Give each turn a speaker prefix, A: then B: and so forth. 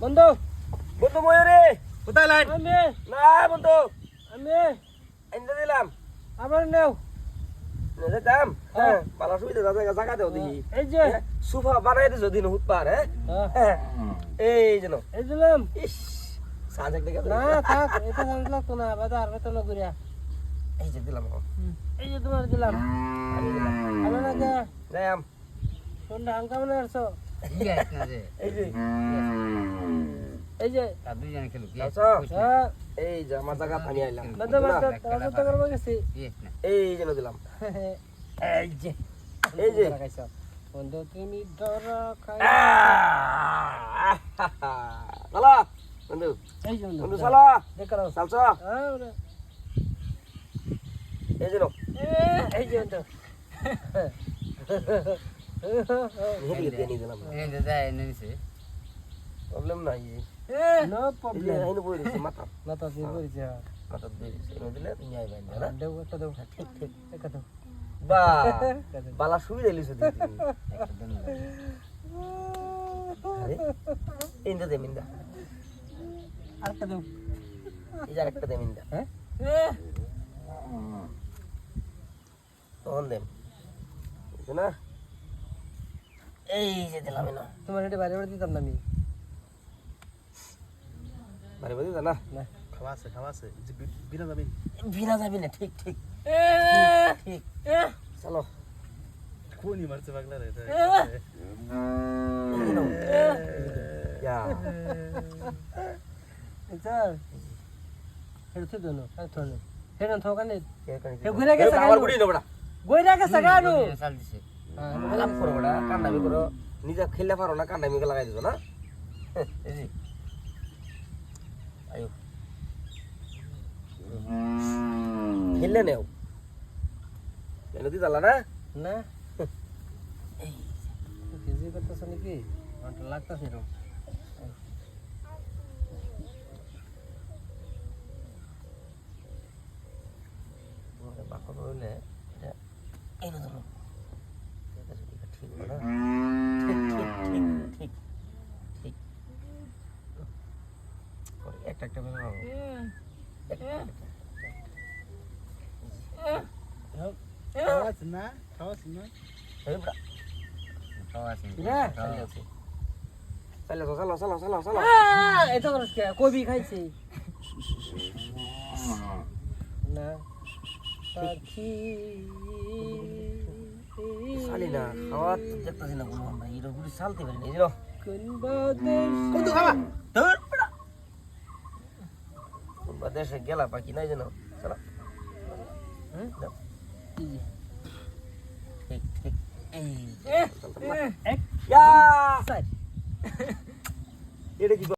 A: বন্ধু।
B: বন্ধু ময়ূরে
C: কোথায় লাইন
A: আমি।
B: না বন্ধু।
A: আমি।
B: এনে দিলাম।
A: আবার নেও।
B: নেজে কাম হ্যাঁ। পালা সুবিধা জায়গা দেও
A: এই যে।
B: সুফা বানাই দিছো দিন হুত পার হ্যাঁ?
A: হ্যাঁ,
B: হ্যাঁ, এই যেন
A: এই দিলাম
B: ইস সাজেক দেখে
A: না থাক এটা লাগতো না বেতন
B: এই যে দিলাম।
A: এই যে তোমার দিলাম।
B: আমি দিলাম।
A: ভালো না ফোনটা হালকা মনে
B: এই যে
A: এই যে
B: এই যে আমার জায়গা পানি আইলাম।
A: বাদা বাদা তারা তো করব গেছি।
B: এই যেন দিলাম।
A: এই যে।
B: এই যে।
A: বন্ধু তুমি ধরা খাই
B: বন্ধু
A: এই যে বন্ধু দেখাও
B: চালছ
A: হ্যাঁ
B: এই যেন
A: এই যে বন্ধু।
B: প্রবলেম নাই
A: নো প্রবলেম
B: আইনে মাথা
A: তো দিয়ে বলেছি
B: মাথা দিয়ে এনে দিলে তুমি আইবেন না
A: দেও একটা দেও ঠিক ঠিক একটা দেও
B: বা বালা সুবিধা লিছো দিতে আরে ইন্দা দে মিন্দা
A: দেও
B: এই যে আরেকটা দে মিন্দা
A: হ্যাঁ
B: তখন দেম না এই যে দিলাম না
A: তোমার এটা বাইরে বাইরে দিতাম না আমি।
B: বাড়ি বাড়ি না?
A: না।
C: খাওয়া আছে খাওয়া আছে। যে বি- বিনা যাবি।
B: ভিনা যাবি না ঠিক ঠিক। ঠিক। চলো।
C: কোনই মারছে পাগলা রে এটা।
B: ইয়া।
A: স্যার এটা তো দোনো আর তো না। হেন তো কানে।
B: কে কানি
A: এ ঘুরে গেছে
B: আমার
A: গানু।
B: গুড়ি না বড়া।
A: গইরা গেছে গানু।
B: লাভ করো বড়া কান্নামি করো। নিজে খেললে পারো না কান্নামি লাগাই দিছো না? এই যে। আয়ো। খেললে নেও। কেন দি জ্বালা না?
A: না। ফিজি করতেছ নাকি? লাগতেছে এরকম।
B: বাকর রইলে এটা এই না ধরো। হবে না একটা একটা করে
C: না না।
A: কে? কবি খাইছি? না। পাখি।
B: চালি না, খাওয়া দেখতাছি না কোনো আমরা, চালতে পারি না, এই যে নাও।
A: কোন বাদেশ
C: কত খাওয়া
B: ধুর, কোনবা দেশে গেলা পাখি নাই যেন চলো
A: হুম?
B: দাও।
A: এই যে।
B: ঠিক ঠিক এই
A: এক
B: ইয়া
A: সাইড
B: এটা কি